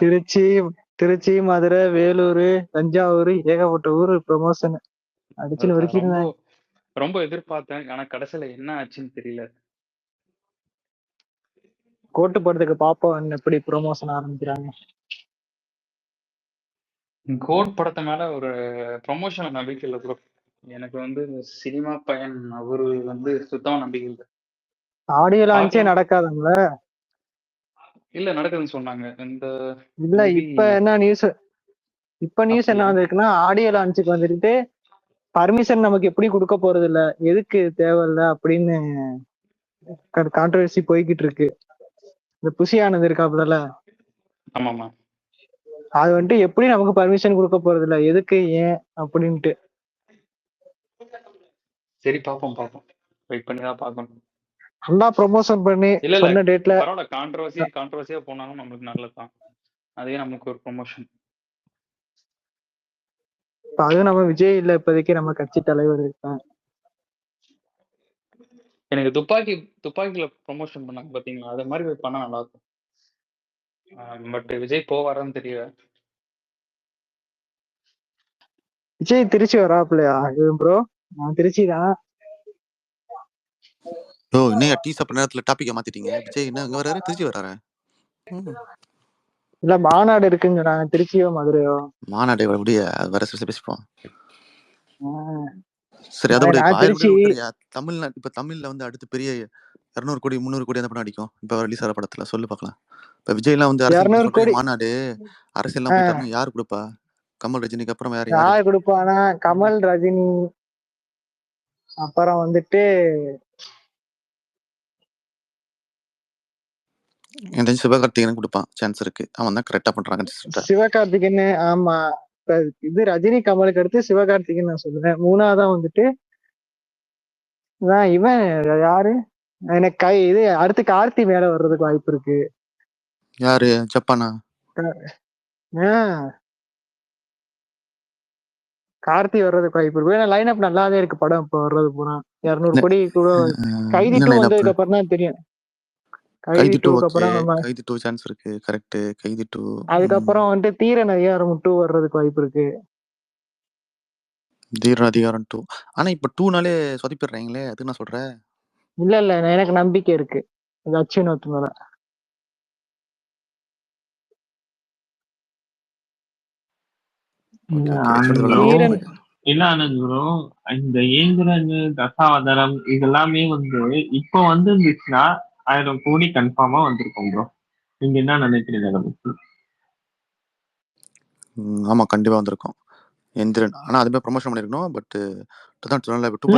திருச்சி திருச்சி மதுரை வேலூர் தஞ்சாவூர் ஏகப்பட்ட ஊர் ப்ரொமோஷன் அடிச்சுன்னு வரைக்கும் ரொம்ப எதிர்பார்த்தேன். ஆனா கடைசியில என்ன ஆச்சுன்னு தெரியல. கோட்டு படத்துக்கு பாப்போம் எப்படி ப்ரொமோஷன் ஆரம்பிக்கிறாங்க? கோட் படத்து மேல ஒரு ப்ரொமோஷன் நம்பிக்கை இல்லை ப்ரோ எனக்கு வந்து சினிமா பையன் அவரு வந்து சுத்தமா நம்பிக்கை இல்லை. ஆடியோ லான்ச்சே நடக்காதுங்கள. இல்ல நடக்குதுன்னு சொன்னாங்க. இந்த இல்ல இப்ப என்ன நியூஸ் இப்ப நியூஸ் என்ன வந்திருக்குன்னா ஆடியோ லான்ச்சுக்கு வந்துட்டு பர்மிஷன் நமக்கு எப்படி கொடுக்க போறது இல்ல எதுக்கு தேவையில்ல அப்படின்னு கான்ட்ரவர்சி போய்கிட்டு இருக்கு. இந்த புசி ஆனது இருக்காப்புல ஆமாமா அது வந்துட்டு எப்படி நமக்கு பர்மிஷன் கொடுக்க போறது இல்ல எதுக்கு ஏன்? அப்படின்ட்டு. சரி பாப்போம் பாப்போம். வெயிட் பண்ணி தான் பார்க்கணும். நல்லா ப்ரொமோஷன் பண்ணி சொன்ன டேட்ல பரவாயில்ல. கான்ட்ரவர்சி கான்ட்ரவர்சியா போனாலும் நம்மளுக்கு நல்லதுதான் அதே நமக்கு ஒரு ப்ரொமோஷன் அது நம்ம விஜய் இல்ல இப்போதைக்கு நம்ம கட்சி தலைவர் இருக்கான். எனக்கு துப்பாக்கி துப்பாக்கில ப்ரொமோஷன் பண்ணாங்க பாத்தீங்களா? அது மாதிரி பண்ணா நல்லா இருக்கும் பட் விஜய் போவாரான்னு தெரியல. விஜய் திருச்சி வராப்புலையா ப்ரோ நான் திருச்சி தான். ஓ இன்னையா டீ சாப்பிட்ற நேரத்துல டாபிக்கை மாத்திட்டீங்க? விஜய் என்ன இங்க வராரு திருச்சி வராரு. இல்ல மாநாடு இருக்குங்க நான் திருச்சியோ மதுரையோ? மாநாடு விடிய அது வர சில பேசிப்போம். சரி அதை விட தமிழ்நாடு இப்ப தமிழ்ல வந்து அடுத்து பெரிய இரநூறு கோடி முந்நூறு கோடி அந்த படம் அடிக்கும் இப்ப ரிலீஸ் ஆகிற படத்துல. சொல்லு பார்க்கலாம் இப்ப விஜய் எல்லாம் வந்து அரசியல் கோடி மாநாடு ஆஹ் போயிட்டாருன்னா யார் கொடுப்பா? கமல் ரஜினிக்கு அப்புறம் யாரு? யார் கொடுப்பானா கமல் ரஜினி அப்புறம் வந்துட்டு எனக்கு சிவகார்த்திகேயன் கொடுப்பான். சான்ஸ் இருக்கு. அவன் தான் கரெக்டா கன்சிஸ்டன்டா சிவகார்த்திகேயன் ஆமா. இது ரஜினி கமலுக்கு அடுத்து சிவகார்த்திகேயன் நான் சொல்லுவேன் மூணாவதா வந்துட்டு நான் இவன் யாரு? எனக்கு கை இது அடுத்து கார்த்தி மேல வர்றதுக்கு வாய்ப்பு இருக்கு. யாரு? ஜப்பானா? கார்த்தி வர்றதுக்கு வாய்ப்பு இருக்கு. ஏன்னா லைன் அப் நல்லாவே இருக்கு படம். இப்ப வர்றது பூரா இருநூறு கோடி கூட கைதி வந்ததுக்கு அப்புறம் தான் தெரியும். கைதி கைதி டூ டூக்கு ஓகே அப்புறம் நம்ம. கைதி டூ சான்ஸ் இருக்கு. கரெக்ட் கைதி டூ அதுக்கப்புறம் வந்துட்டு தீர நதிகாரம் டூ வர்றதுக்கு வாய்ப்பு இருக்கு. தீர அதிகாரம் டூ ஆனா இப்ப டூனாலே சொதப்பிடுறாங்களே அதுக்கு நான் சொல்றேன் இல்ல இல்ல. எனக்கு நம்பிக்கை இருக்கு. இது அச்சுவினோத் மேல. ஆனந்த் சொல்றது ப்ரோ தீரன் இந்த ஏந்திரன் தசாவதாரம் இதெல்லாமே வந்து இப்போ வந்துருந்துச்சுன்னா ஆயிரம் கோடி கன்ஃபார்மா வந்திருக்கும் ப்ரோ நீங்க என்ன நினைக்கிறீங்க அதை பத்தி? ஆமா கண்டிப்பா வந்திருக்கும். எந்திரன். ஆனா அதுமே ப்ரொமோஷன் பண்ணிருக்கணும் பட்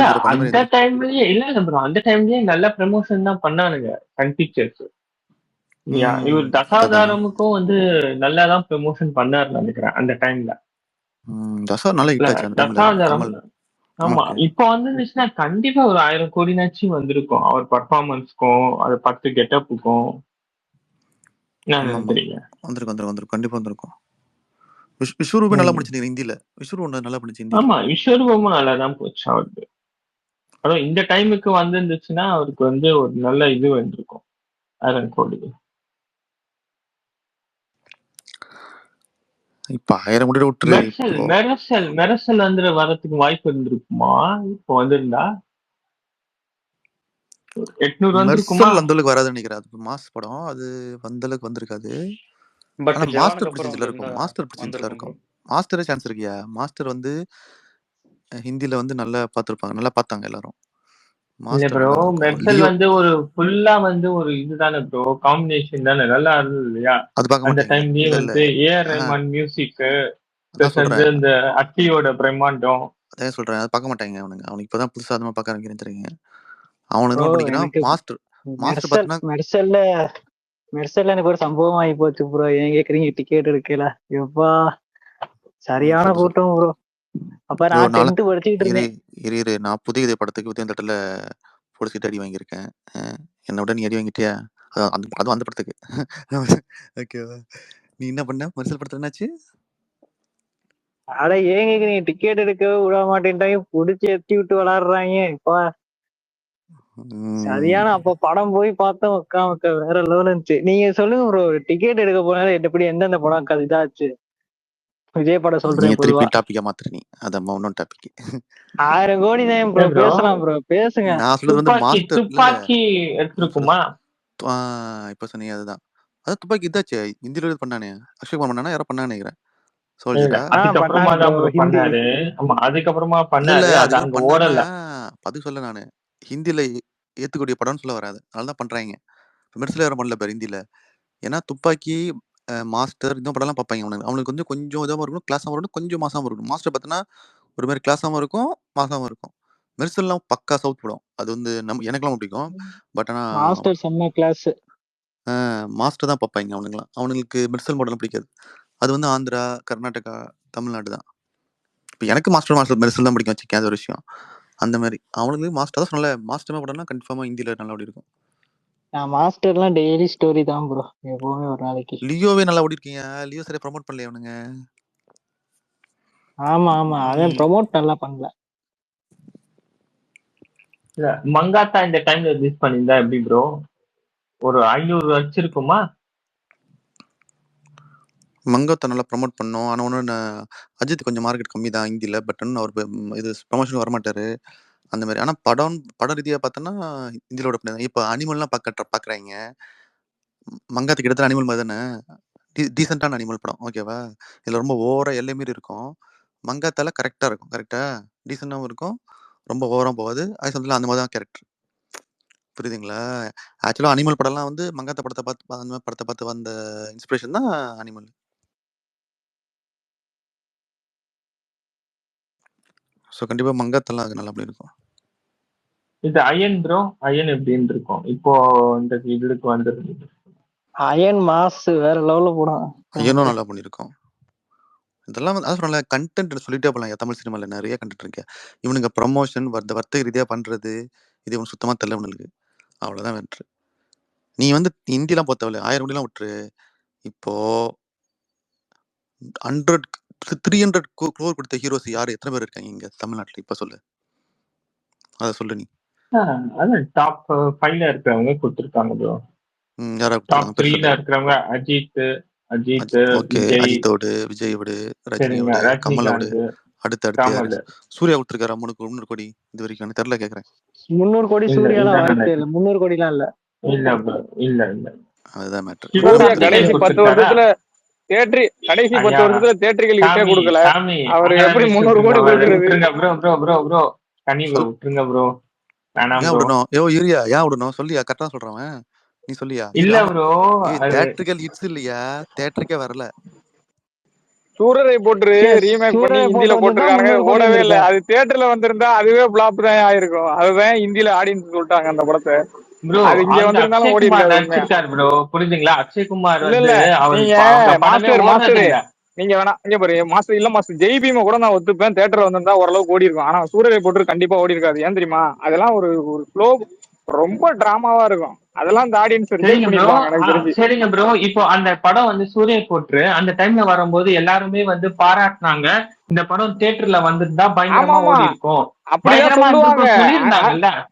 மாதிரி அந்த டைம்லயே இல்ல ப்ரோ அந்த டைம்லயே நல்ல ப்ரமோஷன் தான் பண்ணானுங்க சன் பிக்சர்ஸ் இவர் ம் அதான் தசாவதாரமுக்கும் வந்து நல்லா தான் ப்ரமோஷன் நினைக்கிறேன் அந்த டைம்ல தசா நல்லா ஆமா. இப்போ வந்துருந்துச்சுன்னா கண்டிப்பா ஒரு ஆயிரம் கோடினாச்சும் வந்திருக்கும். அவர் பர்ஃபார்மன்ஸ்க்கும் அது பத்து கெட்டப்புக்கும் வந்திருக்கும் வந்திருக்கும் கண்டிப்பா வந்திருக்கும். விஸ்வரூபம் நல்லா ஹிந்தில விஸ்வரூபம் நல்லா ஹிந்தில ஆமா விஸ்வரூபமும் நல்லா தான் போச்சு அவருக்கு. அதுவும் இந்த டைமுக்கு வந்திருந்துச்சுன்னா அவருக்கு வந்து ஒரு நல்ல இது வந்திருக்கும். ஆயிரம் கோடி. இப்ப ஆயிரம் கோடி விட்டுரு. மெர்சல் மெரசல் மெரசல் வந்து வரதுக்கு வாய்ப்பு இருந்திருக்குமா? இப்போ வந்திருந்தா? எட்நூறு வந்திருக்குமா? அளவுக்கு வராதுன்னு நினைக்கிறேன். அது மாஸ் படம். அது அந்த அளவுக்கு வந்திருக்காது. மாஸ்டர் பிடிச்சதுல இருக்கும். மாஸ்டர் வந்திருக்கும் இருக்கும். மாஸ்டரே சான்ஸ் இருக்கியா? மாஸ்டர் வந்து ஹிந்தில வந்து நல்லா பார்த்திருப்பாங்க. நல்லா பார்த்தாங்க எல்லாரும். இல்ல ப்ரோ மெர்சல் வந்து ஒரு ஃபுல்லா வந்து ஒரு இதுதானே ப்ரோ காம்பினேஷன் தானே. நல்லா இருந்தது இல்லையா? அந்த டைம்லயே வந்து ஏஆர் ரஹ்மான் மியூசிக் இந்த அட்டியோட பிரம்மாண்டம். அதான் சொல்றேன். அது பார்க்க மாட்டாங்க அவனுங்க. அவனுக்கு இப்பதான் புதுசா அதுமா பார்க்க ஆரம்பிக்கிறேன்னு தெரியுங்க. அவனுக்கு எனக்கு மாஸ்டர் மாஸ்டர் பார்த்தீங்கன்னா மெர்சல்ல மெர்சல்ல எனக்கு ஒரு சம்பவம் ஆகி போச்சு ப்ரோ ஏன் கேக்குறீங்க? டிக்கெட் எடுக்கல. எப்பா? சரியான கூட்டம் ப்ரோ அப்ப ஐயோ நான் டென்த் படிச்சுக்கிட்டு இரு இருந்தேன். இரு இரு. நான் புதிய இதய படத்துக்கு உதயம் தட்டில் பொடிச்சிட்டு அடி வாங்கியிருக்கேன். என்னை விட நீ அடி வாங்கிட்டியா? அந்த அதுவும் அந்த படத்துக்கு. ஓகேவா நீ என்ன பண்ண? மரிசல் படத்துல என்னாச்சு? அட ஏன் கேக்குறீங்க டிக்கெட் எடுக்க விட மாட்டேன்ட்டாங்க புடிச்சு எத்தி விட்டு விளாடுறாங்க இப்பா ம். சரியான அப்ப படம் போய் பார்த்தோம் உக்கா உக்கா வேற லெவல் இருந்துச்சு நீங்க சொல்லுங்க ப்ரோ டிக்கெட் எடுக்க போனாலும் எப்படி எந்தெந்த படம் க- இதாச்சு விஜய் படம் சொல்றேன் பொதுவா. திருப்பி டாபிக்கா மாத்துற நீ. அதான் இன்னொரு டாபிக் ஆயிரம் கோடி தான் ப்ரோ? பேசலாம் ப்ரோ பேசுங்க. நான் சொல்றது வந்து மாஸ்டர் துப்பாக்கி எடுத்திருக்குமா? இப்ப சொன்னீங்க அதுதான். அதான் துப்பாக்கி இதாச்சு இந்தியில இது பண்ணானே. அக்ஷய் குமார் பண்ணானா யாரோ பண்ணானே அதுக்கப்புறமா பண்ணாரு. அது அது சொல்ல நானு. ஹிந்தில ஏத்துக்கூடிய படம்னு சொல்ல வராது. அதனால தான் பண்றாங்க. மெர்சில யாரும் பண்ணல பாரு ஹிந்தில ஏன்னா துப்பாக்கி மாஸ்டர் இந்த படம்லாம் பார்ப்பாங்க அவனுக்கு அவனுக்கு வந்து கொஞ்சம் இதாகவும் இருக்கணும் கிளாஸாகவும் இருக்கணும் கொஞ்சம் மாசாவும் இருக்கணும். மாஸ்டர் பார்த்தோன்னா ஒரு மாதிரி கிளாஸாகவும் இருக்கும் மாசாவும் இருக்கும். மெர்சல்லாம் பக்கா சவுத் படம். அது வந்து நம்ம எனக்கெல்லாம் பிடிக்கும். பட் ஆனா மாஸ்டர் செம்ம கிளாஸ். மாஸ்டர் தான் பார்ப்பாங்க அவனுங்களாம் அவனுங்களுக்கு மெர்சல் மாடலாம் பிடிக்காது. அது வந்து ஆந்திரா கர்நாடகா தமிழ்நாடு தான். இப்போ எனக்கு மாஸ்டர் மாஸ்டர் மெர்சல் தான் பிடிக்கும். வச்சுக்கேன் அது ஒரு விஷயம். அந்த மாதிரி. அவனுங்களுக்கு மாஸ்டர் தான் சொன்னல மாஸ்டர் படம்னா கன்ஃபார்மாக ஹிந்தியில் நல்லபடி இருக்கும் நான் மாஸ்டர்லாம் டெய்லி ஸ்டோரி தான் ப்ரோ எப்பவுமே ஒரு நாளைக்கு. லியோவே நல்லா ஓடி இருக்கீங்க லியோ சரியா ப்ரோமோட் பண்ணலையே அவனுங்க? ஆமா ஆமா. அவன் ப்ரோமோட் நல்லா பண்ணல. இல்ல மங்காத்தா இந்த டைம்ல ரிலீஸ் பண்ணியிருந்தா எப்படி ப்ரோ ஒரு ஐநூறு வச்சிருக்குமா? மங்கத்தை நல்லா ப்ரோமோட் பண்ணோம். ஆனால் ஒன்று அஜித் கொஞ்சம் மார்க்கெட் கம்மி தான் ஹிந்தியில் பட் இன்னும் அவர் இது ப்ரமோஷன் வரமாட்டாரு. அந்த மாதிரி ஆனால் படம் படம் ரீதியாக பார்த்தோன்னா ஹிந்தியில் ஓட பண்ணி இப்போ அனிமல்லாம் பார்க்க பார்க்குறாங்க மங்காத்துக்கு கிட்டத்தட்ட அனிமல் மாதிரி தானே டீ டீசெண்டான அனிமல் படம். ஓகேவா? இதில் ரொம்ப ஓவராக எல்லை மீறி இருக்கும். மங்காத்தால கரெக்டாக இருக்கும். கரெக்டாக டீசெண்டாகவும் இருக்கும். ரொம்ப ஓவராக போகாது. அது சமயத்தில் அந்த மாதிரி தான் கேரக்டர். புரியுதுங்களா? ஆக்சுவலாக அனிமல் படம்லாம் வந்து மங்காத்த படத்தை பார்த்து அந்த மாதிரி படத்தை பார்த்து வந்த இன்ஸ்பிரேஷன் தான் அனிமல். ஸோ கண்டிப்பாக மங்காத்தெல்லாம் அது நல்லபடி இருக்கும். இது அயன் ப்ரோ அயன் எப்படின்னு இருக்கும். இப்போ இந்த இதுக்கு வந்துருக்கு. அயன் மாஸ் வேற லெவல்ல போடும். ஐயனும் நல்லா பண்ணியிருக்கோம். இதெல்லாம் வந்து அதான் சொல்லல கண்டென்ட் சொல்லிட்டே போகலாம் ஐயா, தமிழ் சினிமாவில் நிறைய கண்டென்ட் இருக்கு. இவனுங்க ப்ரமோஷன் வர்த்த வர்த்தக ரீதியாக பண்ணுறது இது இவனுக்கு சுத்தமாக தெரியல இவனுக்கு அவ்வளோதான் வென்று. நீ வந்து இந்தியெல்லாம் பொறுத்தவரை ஆயிரம் கோடிலாம் விட்டுரு. இப்போ ஹண்ட்ரட் த்ரீ ஹண்ட்ரட் க்ளோர் கொடுத்த ஹீரோஸ் யார்? எத்தனை பேர் இருக்காங்க இங்கே தமிழ்நாட்டில்? இப்போ சொல்லு. அதை சொல்லு நீ. அதான் டாப் ஃபைவ்ல இருக்கிறவங்க கொடுத்துருக்காங்க ப்ரோ ம், யாரா டாப் த்ரீல இருக்கிறவங்க அஜித் அஜித் அஜித்தோடு விஜயோடு ரஜினியோடு கமலோடு அடுத்து அடுத்து சூர்யா விட்டுருக்காரா மூணு கோ- முந்நூறு கோடி இது வரைக்கும் தெரியல கேட்குறேன் முந்நூறு கோடி சூர்யாலாம் இல்ல முந்நூறு கோடிலாம் இல்ல. இல்ல ப்ரோ இல்ல இல்ல. அதுதான் சூர்யா கடைசி பத்து? வருஷத்துல தேட்டரி கடைசி பத்து வருஷத்துல தேட்டரிகள் கிட்டே கொடுக்கல. அவரு எப்படி முந்நூறு கோடி. கொடுக்கறது? Bro bro bro bro Kani bro விட்டுருங்க ப்ரோ ஏன் ப்ரோ விடணும்? ஏ இருயா ஏன் விடணும்? சொல்லியா. கரெக்டா சொல்றவன் நீ சொல்லியா? இல்ல ப்ரோ தேட்டரிக்கல் ஹிட்ஸ் இல்லையா? தேட்டருக்கே வரல. சூரரை போட்டு ரீமேக் பண்ணி சூரரை ஹிந்தில போட்டு வந்திருந்தா போட்டிருக்கானுங்க. முந்நூறு கோடி ஓடவே இல்ல. அது தியேட்டர்ல வந்திருந்தா அதுவே பிளாப் தான் ஆயிருக்கும். அதுதான் ஹிந்தில ஆடியன்ஸ் சொல்லிட்டாங்க அந்த படத்தை. ப்ரோ அது இங்க அந்த வந்திருந்தாலும் ஓடி அக்ஷய்குமார் இருக்காது உண்மையா. நடிச்சிருக்காரு ப்ரோ புரியுதுங்களா அக்ஷய்குமார் இல்ல வந்து இல்ல அவர் நீங்க ப- அவங்க படமே மாஸ்டர் மாஸ்டர் நீங்க வேணா இங்க பாரு மாஸ்டர் இல்ல மாஸ்டர் ஜெய் பீம கூட நான் ஒத்துப்பேன். தேட்டர்ல வந்திருந்தா ஓரளவுக்கு ஓடி இருக்கும். ஆனா சூரரை போட்டு கண்டிப்பா ஓடி இருக்காது. ஏன் தெரியுமா? அதெல்லாம் ஒரு ஒரு ஃப்ளோ ரொம்ப டிராமாவா இருக்கும். அதெல்லாம் இந்த ஆடியன்ஸ் சரிங்க ப்ரோ இப்போ அந்த படம் வந்து சூரிய போட்டு அந்த டைம்ல வரும்போது எல்லாருமே வந்து பாராட்டினாங்க. இந்த படம் தியேட்டர்ல வந்திருந்தா பயங்கரமா இருக்கும்.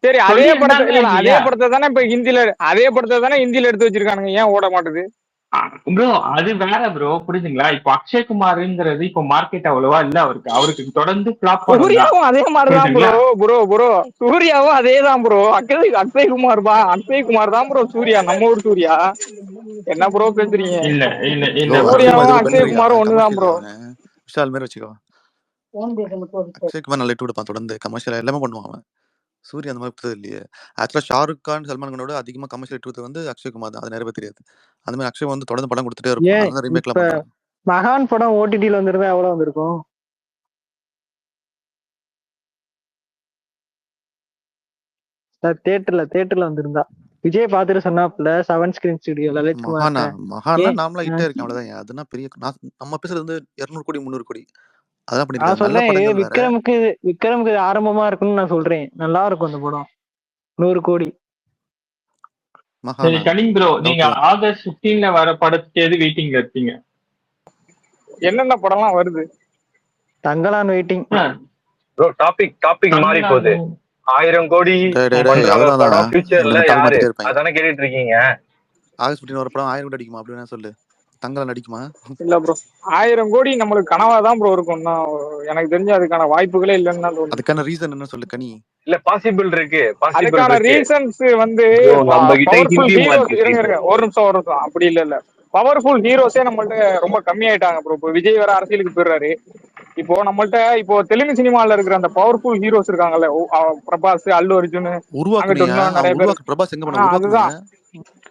சரி அதே படத்தை அதே படத்தை தானே இப்ப ஹிந்தில அதே படத்தை தானே ஹிந்தில எடுத்து வச்சிருக்கானுங்க. ஏன் ஓட மாட்டுது? ப்ரோ அது வேற ப்ரோ புரியுதுங்களா இப்போ அக்ஷய்குமார்ங்கிறது இப்போ மார்க்கெட் அவ்வளவா இல்ல அவருக்கு. அவருக்கு தொடர்ந்து பிளாப் தான் சூர்யாவும் அதே மாதிரிதான் ப்ரோ ப்ரோ ப்ரோ சூர்யாவும் அதே தான் ப்ரோ அக்ஷய் அக்ஷய் குமார் பா அக்ஷய் குமார் தான் ப்ரோ சூர்யா. நம்ம ஊர் சூர்யா. என்ன ப்ரோ பேசுறீங்க? இல்ல இல்ல இல்ல. சூர்யாவும் அக்ஷய்குமார் அக்ஷய் ஏதோ பென்றியா குமாரும் அவன் ஒண்ணுதான் ப்ரோ விஷால் மாதிரி வச்சுக்கோ. அக்ஷய்குமார் நல்லா இட்டு கொடுப்பான் தொடர்ந்து கமர்ஷியல் எல்லாமே பண்ணுவான் அவன். சூர்யா அந்த மாதிரி கொடுத்தது இல்லையே. ஆக்சுவலாக ஷாருக் கான் சல்மான் கானோட அதிகமாக கமர்ஷியல் கொடுத்தது வந்து அக்ஷய்குமார் தான். அது நிறைய தெரியாது. அந்த மாதிரி அக்ஷய் வந்து தொடர்ந்து படம் கொடுத்துட்டே இருப்பான் ஏன் அதனால ரீமேக்லாம் மகான் படம் ஓடிடில வந்திருந்தா எவ்வளவு வந்திருக்கும்? சார் தியேட்டர்ல தியேட்டர்ல வந்திருந்தா. விஜய் பாத்துட்டு சொன்னாப்ல செவன் ஸ்கிரீன் ஸ்டுடியோ மகானா குமார்ட்ட. மகானா ஏன்? நாமளா ஆ, ஹிட்டே அதுனா பெரிய நான் நம்ம பேசுறது வந்து இருநூறு கோடி முந்நூறு கோடி. அதான் நான் சொல்றேன் விக்ரமுக்கு விக்ரமுக்கு ஆரம்பமா இருக்கும்னு நான் சொல்றேன். நல்லா இருக்கும் அந்த படம். நூறு கோடி. சரி கனிங் ப்ரோ நீங்க ஆகஸ்ட் 15ல வர படத்துக்கு எது வெயிட்டிங்ல இருக்கீங்க? என்னென்ன படம்லாம் வருது? Thangalaan waiting bro topic topic மாறி போகுது. ஆயிரம் கோடி ஃபியூச்சர்ல யாரு? அதானே கேட்டுட்டு இருக்கீங்க. ஆகஸ்ட் 15 ஒரு படம் ஆயிரம் கோடி அடிக்குமா அப்படி வேணா சொல்லு. தங்கல நடிக்குமா? இல்ல ப்ரோ ஆயிரம் கோடி நம்மளுக்கு கனவா தான் ப்ரோ இருக்கும். எனக்கு தெரிஞ்சு அதுக்கான வாய்ப்புகளே இல்லைன்னு தான் அதுக்கான ரீசன் என்ன சொல்லு கனி? இல்ல பாசிபிள் இருக்கு. பாசிபிள் அதுக்கான ரீசன்ஸ் வந்து ஒரு நிமிஷம் ஒரு நிமிஷம். அப்படி இல்ல இல்ல. பவர்ஃபுல் ஹீரோஸே நம்மள்ட்ட ரொம்ப கம்மியாயிட்டாங்க ப்ரோ இப்போ விஜய் வேற அரசியலுக்கு போயிடுறாரு. இப்போ நம்மள்ட்ட இப்போ தெலுங்கு சினிமால இருக்கிற அந்த பவர்ஃபுல் ஹீரோஸ் இருக்காங்கல்ல பிரபாஸ் அல்லு அர்ஜுன் இன்னும் நிறைய பேர் உருவாக்கு பிரபாஸ் எங்க அதுதான்.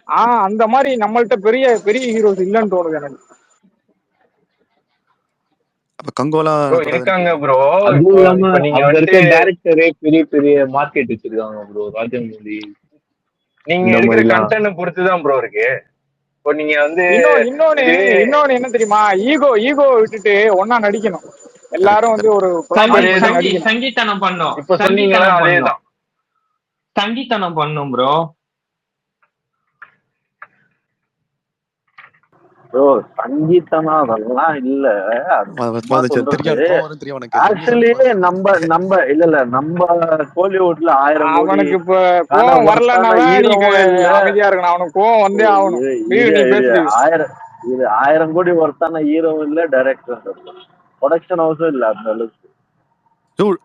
ஆஹ் அந்த மாதிரி நம்மள்ட்ட பெரிய பெரிய ஹீரோஸ் இல்லைன்னு தோணுது எனக்கு. அப்ப கங்கோலா ப்ரோ இருக்காங்க ப்ரோ நீங்க டேரக்டரே பெரிய பெரிய மார்க்கெட் வச்சிருக்காங்க ப்ரோ ராஜமௌலி. நீங்க எடுக்கிற. கண்டென்ட் பொறுத்து தான் ப்ரோ இருக்கு. இப்போ நீங்க வந்து இன்னொன்னு இன்னொன்னு என்ன தெரியுமா? ஈகோ ஈகோ விட்டுட்டு ஒன்னா நடிக்கணும். எல்லாரும் வந்து ஒரு சங்கி- collaboration சங்கி- நடிக்கணும். சங்கீத்தனம் பண்ணோம். இப்ப பண்ணோம் அதேதான். சங்கீத்தனம் பண்ணும் ப்ரோ ப்ரோ சங்கீதமா அதெல்லாம் இல்ல. ஆக்சுவலி நம்ம நம்ம இல்ல இல்ல நம்ம கோலிவுட்ல ஆயிரம் கோடி அவனுக்கு இப்ப கோவம். அமைதியா இருக்கணும். அவனுக்கு வந்தே ஆகணும். ஆயிரம் இது ஆயிரம் கோடி ஒருத்தான ஹீரோ இல்ல டைரக்டர் ப்ரொடக்ஷன் ஹவுஸும் இல்ல அந்த அளவுக்கு.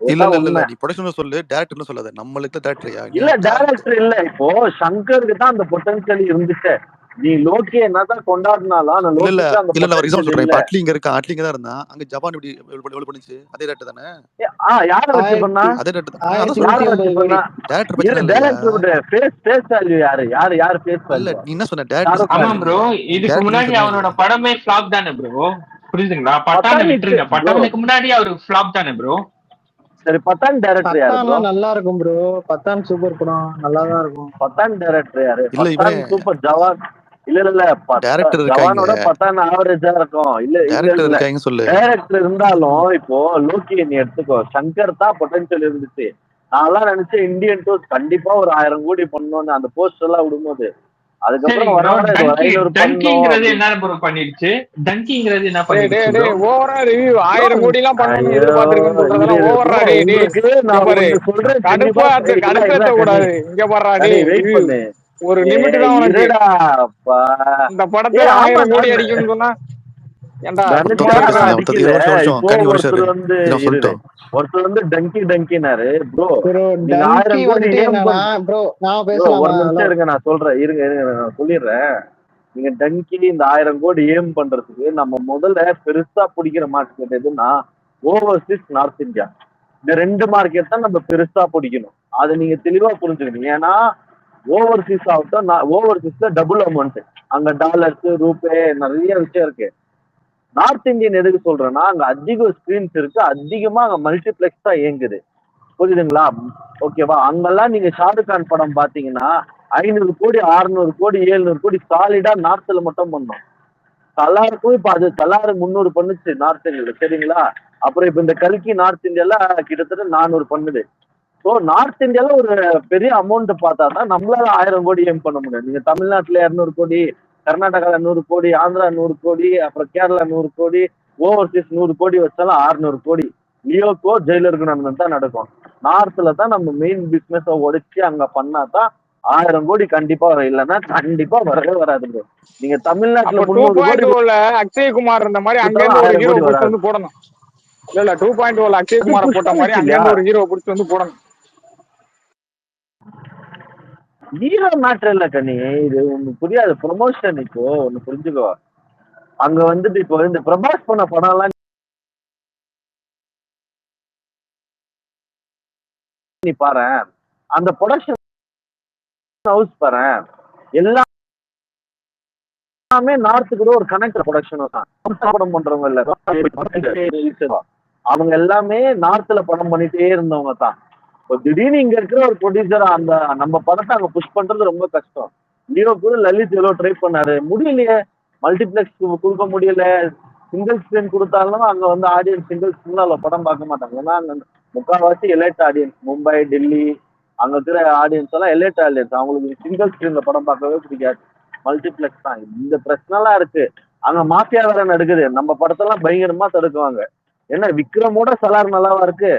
இல்ல இல்ல இல்ல. நீ ப்ரொடக்ஷன் சொல்லு டேரக்டர்னு சொல்லாத நம்மளுக்கு டேரக்டர்யா இல்ல டைரக்டர் இல்ல. இப்போ சங்கருக்கு தான் அந்த பொட்டன்ஷியல் இருந்துச்சு. நீ லோக்கி என்னதான் கொண்டாடினாலும் இல்ல இல்ல. இல்ல potential சொல்றேன். அட்லி இங்க இருக்கா? அட்லி தான் இருந்தா அங்க ஜப்பான் இப்படி எவ்வளவு பண்ணுச்சு? அதே டேரக்டர் தானே? ஆ யார வச்சு பண்ணா? அதே டேரக்டர் பண்ணா? டேரக்டர் டைரக்டரோட ஃபேஸ் ஃபேஸ் வேல்யூ யாரு? யாரு யாரு ஃபேஸ் இல்ல நீ என்ன சொன்ன? ஷாருக் ஆமா டேரக்டர் ப்ரோ இதுக்கு முன்னாடி. அவரோட படமே ஃபிளாப் தானே ப்ரோ புரியுதுங்களா? பட்டான் விட்டுருங்க. bro. பட்டானுக்கு முன்னாடி அவரு ஃபிளாப் தானே ப்ரோ சரி பத்தான் டைரக்டர் யாரு நல்லா இருக்கும் ப்ரோ பத்தான் சூப்பர் படம். நல்லா தான் இருக்கும். பத்தான் டைரக்டர் யாரு? இல்ல, சூப்பர் ஜவான். இல்ல இல்ல Director இருக்காங்க. பத்தான் ஆவரேஜா இருக்கும். இல்ல டேரக்டர் இருக்காங்க சொல்லு. டைரக்டர் இருந்தாலும் இப்போ லோக்கி நீ எடுத்துக்கோ. சங்கர் தான் பொட்டன்ஷியல் இருந்துச்சு. நான்லாம் நினைச்சேன் இந்தியன் டூர் கண்டிப்பா ஒரு ஆயிரம் கோடி பண்ணணும்னு அந்த போஸ்ட் எல்லாம் விடும்போது. அதுக்கப்புறம் வர வர ஐநூறு டங்கிங்கிறது என்ன பண்ணிடுச்சு? டங்கிங்கிறது என்ன டேய் டேய் பண்ணிடுச்சு? டேய் ஓவரா ரிவ்யூ ஆயிரம் கோடி எல்லாம் ஓவரா டேய் நான் சொல்றேன் கடுப்பா கடுப்பேத்த கூடாது. இங்க டேய் வெயிட். பண்ணு. ஒரு லிமிட் தான் உனக்கு. இந்த படத்துல ஆயிரம் கோடி நான் அடிக்கும்னு சொன்னா ஒருத்தர் வந்து டங்கி டங்கினாரு ப்ரோ ப்ரோ நான் ஒரு நிமிஷம் இருங்க நான் சொல்றேன். இருங்க இருங்க நான் சொல்லிடுறேன். நீங்க டங்கி இந்த ஆயிரம் கோடி ஏம் பண்றதுக்கு நம்ம முதல்ல பெருசா பிடிக்கிற மார்க்கெட் எதுன்னா ஓவர்சீஸ் நார்த் இந்தியா இந்த ரெண்டு மார்க்கெட் தான் நம்ம பெருசா பிடிக்கணும். அதை நீங்க தெளிவா புரிஞ்சுக்கணும். ஏன்னா ஓவர்சீஸ் ஆகட்டும் ஓவர்சீஸ்ல டபுள் அமௌண்ட் அங்க டாலர்ஸ் ரூபே நிறைய விஷயம் இருக்கு. நார்த் இந்தியன் எதுக்கு சொல்றேன்னா அங்க அதிக ஸ்கிரீன்ஸ் இருக்கு அதிகமா அங்க மல்டிபிளெக்ஸ் தான் இயங்குது. புரியுதுங்களா? ஓகேவா? அங்கெல்லாம் நீங்க ஷாருக் கான் படம் பாத்தீங்கன்னா ஐநூறு கோடி அறுநூறு கோடி எழுநூறு கோடி சாலிடா நார்த்ல மட்டும் பண்ணோம். தலாருக்கும் இப்ப அது கலாரு முந்நூறு பண்ணுச்சு நார்த் இந்தியால சரிங்களா? அப்புறம் இப்ப இந்த கல்கி நார்த் இந்தியால கிட்டத்தட்ட நானூறு பண்ணுது. ஸோ நார்த் இந்தியால ஒரு பெரிய அமௌண்ட் பார்த்தா தான் நம்மளால ஆயிரம் கோடி ஏம் பண்ண முடியும். நீங்க தமிழ்நாட்டுல இருநூறு கோடி கர்நாடகால நூறு கோடி ஆந்திரா நூறு கோடி அப்புறம் கேரளா நூறு கோடி ஓவர்சீஸ் நூறு கோடி வச்சாலும் ஆறுநூறு கோடி. லியோக்கோ ஜெயிலருக்கு நடந்தது தான் நடக்கும். நார்த்ல தான் நம்ம மெயின் பிசினஸ் உடைச்சு அங்க பண்ணா தான் ஆயிரம் கோடி கண்டிப்பா வரும். இல்லைன்னா கண்டிப்பா வரவே வராது bro. நீங்க தமிழ்நாட்டுல முந்நூறு கோடி அக்ஷயகுமார் இருந்த மாதிரி ஒரு ஹீரோ வராது. வந்து போடணும். இல்ல இல்ல டூ பாயிண்ட் ஓல அக்ஷயகுமார போட்ட மாதிரி அங்கேருந்து ஒரு ஹீரோ பிடிச்சி வந்து போடணும். ஹீரோ மேட்டர் இல்ல கண்ணி இது ஒண்ணு புரியாது. ப்ரொமோஷன் இப்போ ஒண்ணு புரிஞ்சுக்கோ. அங்க வந்துட்டு இப்போ இந்த பிரபாஸ் பண்ண படம் எல்லாம் நீ பாரு. அந்த ப்ரொடக்ஷன் ஹவுஸ் பாரு. எல்லாமே நார்த்து கூட ஒரு கனெக்ட் ப்ரொடக்ஷன் தான். படம் பண்றவங்க இல்ல. அவங்க எல்லாமே நார்த்ல படம் பண்ணிட்டே இருந்தவங்க தான். இப்போ திடீர்னு இங்க இருக்கிற ஒரு ப்ரொடியூசர் அந்த நம்ம படத்தை அங்க புஷ் பண்றது ரொம்ப கஷ்டம். லியோ கூட லலித் எவ்வளோ ட்ரை பண்ணாரு. முடியலையே. மல்டிபிளெக்ஸ் கொடுக்க முடியல. சிங்கிள் ஸ்கிரீன் கொடுத்தாலும் அங்க வந்து ஆடியன்ஸ் சிங்கிள் ஸ்கிரீன்ல அவ்வளோ படம் பார்க்க மாட்டாங்க. ஏன்னா அங்க முக்கால்வாசி எலைட் ஆடியன்ஸ் மும்பை டெல்லி அங்க இருக்கிற ஆடியன்ஸ் எல்லாம் எலைட் ஆடியன்ஸ் அவங்களுக்கு சிங்கிள் ஸ்கிரீன்ல படம் பார்க்கவே பிடிக்காது. மல்டிபிளெக்ஸ் தான். இந்த பிரச்சனைலாம் இருக்கு. அங்க மாஃபியா வேற நடக்குது. நம்ம படத்தெல்லாம் பயங்கரமா தடுக்குவாங்க. ஏன்னா விக்ரமோட சலார் நல்லாவா இருக்கு?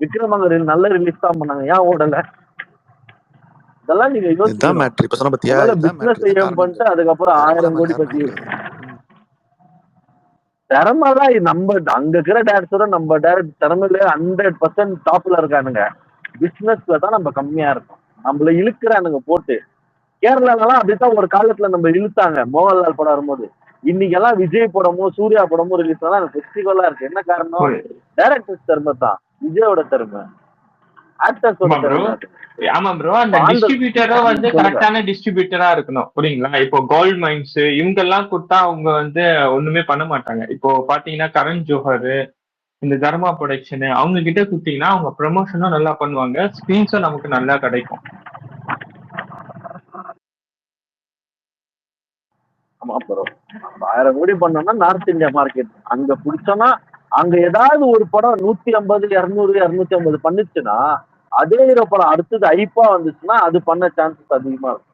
விக்ரமங்க நல்ல ரிலீஸ் தான் பண்ணாங்க. ஏன் ஓடல? இதெல்லாம் நீங்க இதுதான் யோசிக்கணும் மேட்ரு இப்ப சொன்ன பத்தியா? முதல்ல இதுதான் பிசினஸ் ஏம் பண்ணிட்டு அதுக்கப்புறம் ஆயிரம் கோடி பத்தி நடிக்கல திறமை தான் இது. நம்ம அங்க இருக்கிற டேரக்டரோட நம்ம டேரக்ட் திறமையில ஹண்ட்ரட் பர்சன்ட் டாப்ல இருக்கானுங்க. பிசினஸ்ல தான் நம்ம கம்மியா இருக்கோம். நம்மள இழுக்கிறானுங்க போட்டு. கேரளாலலாம் அப்படித்தான் ஒரு காலத்துல நம்ம இழுத்தாங்க. மோகன்லால் படம் வரும்போது. இன்னைக்கு எல்லாம் விஜய் படமோ சூர்யா படமோ ரிலீஸ் ஆனா ஃபெஸ்டிவலா இருக்கு. என்ன காரணம்? டைரக்டர்ஸ் திறமை தான் விஜயோட திறமை. ஆமா ப்ரோ அந்த டிஸ்ட்ரிபியூட்டரும் வந்து. கரெக்டான டிஸ்ட்ரிபியூட்டரா இருக்கணும் புரியுங்களா? இப்போ கோல்ட் மைன்ஸ் இவங்க எல்லாம் கொடுத்தா அவங்க வந்து ஒண்ணுமே பண்ண மாட்டாங்க. இப்போ பாத்தீங்கன்னா கரண் ஜோஹர் இந்த தர்மா ப்ரொடக்ஷன் அவங்க கிட்ட கொடுத்தீங்கன்னா அவங்க ப்ரமோஷனும் நல்லா பண்ணுவாங்க. ஸ்கிரீன்ஸும் நமக்கு நல்லா கிடைக்கும். ஆமா ப்ரோ ஆயிரம் கோடி பண்ணோம்னா நார்த் இந்தியா மார்க்கெட் அங்க பிடிச்சோம்னா அங்க ஏதாவது ஒரு படம் நூத்தி ஐம்பது இருநூறு இருநூத்தி ஐம்பது பண்ணுச்சுன்னா அதே ஹீரோ படம் அடுத்தது ஐப்பா வந்துச்சுன்னா அது பண்ண சான்சஸ் அதிகமா இருக்கும்.